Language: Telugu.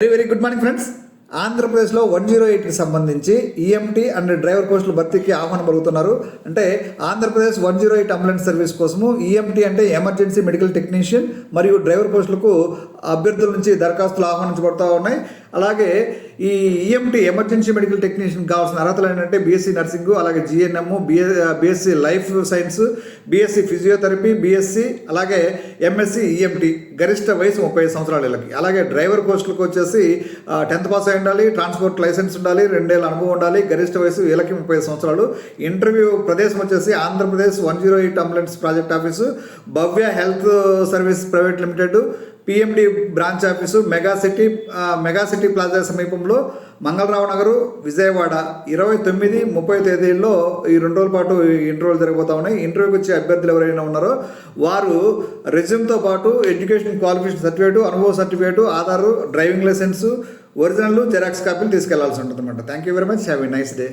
Very very good morning friends ఆంధ్రప్రదేశ్లో వన్ జీరో ఎయిట్కి సంబంధించి ఈఎంటీ అండ్ డ్రైవర్ పోస్టుల భర్తీకి ఆహ్వానం పలుకుతున్నారు. అంటే Andhra Pradesh one zero eight ambulance service కోసము ఈఎంటీ అంటే ఎమర్జెన్సీ మెడికల్ టెక్నీషియన్ మరియు డ్రైవర్ పోస్టులకు అభ్యర్థుల నుంచి దరఖాస్తులు ఆహ్వానించబడుతూ ఉన్నాయి. అలాగే ఈ ఈఎంటీ ఎమర్జెన్సీ మెడికల్ టెక్నీషియన్ కావాల్సిన అర్హతలు ఏంటంటే బీఎస్సీ నర్సింగ్ అలాగే GNM BA BSc life science BSc physiotherapy BSc అలాగే ఎంఎస్సీ ఈఎంటీ గరిష్ట వయసు ముప్పై సంవత్సరాల వీళ్ళకి. అలాగే డ్రైవర్ పోస్టులకు వచ్చేసి టెన్త్ పాస్ అయి ఉండాలి ట్రాన్స్పోర్ట్ లైసెన్స్ ఉండాలి రెండేళ్ళ అనుభవం ఉండాలి గరిష్ట వయసు వీళ్ళకి ముప్పై సంవత్సరాలు. ఇంటర్వ్యూ ప్రదేశం వచ్చేసి Andhra Pradesh one zero eight ambulance project office Bhavya health service private limited PMD branch office mega city mega city plaza సమీపంలో మంగళరావు నగరు విజయవాడ. ఇరవై తొమ్మిది ముప్పై తేదీల్లో ఈ రెండు రోజుల పాటు ఇంటర్వ్యూలు జరగబోతా ఉన్నాయి. ఇంటర్వ్యూకి వచ్చే అభ్యర్థులు ఎవరైనా ఉన్నారో వారు రెజ్యూమ్తో పాటు ఎడ్యుకేషన్ క్వాలిఫికేషన్ సర్టిఫికేట్ అనుభవ certificate Aadhaar driving licence original xerox కాపీలు తీసుకెళ్ళాల్సి ఉంటుంది అనమాట thank you very much have a nice day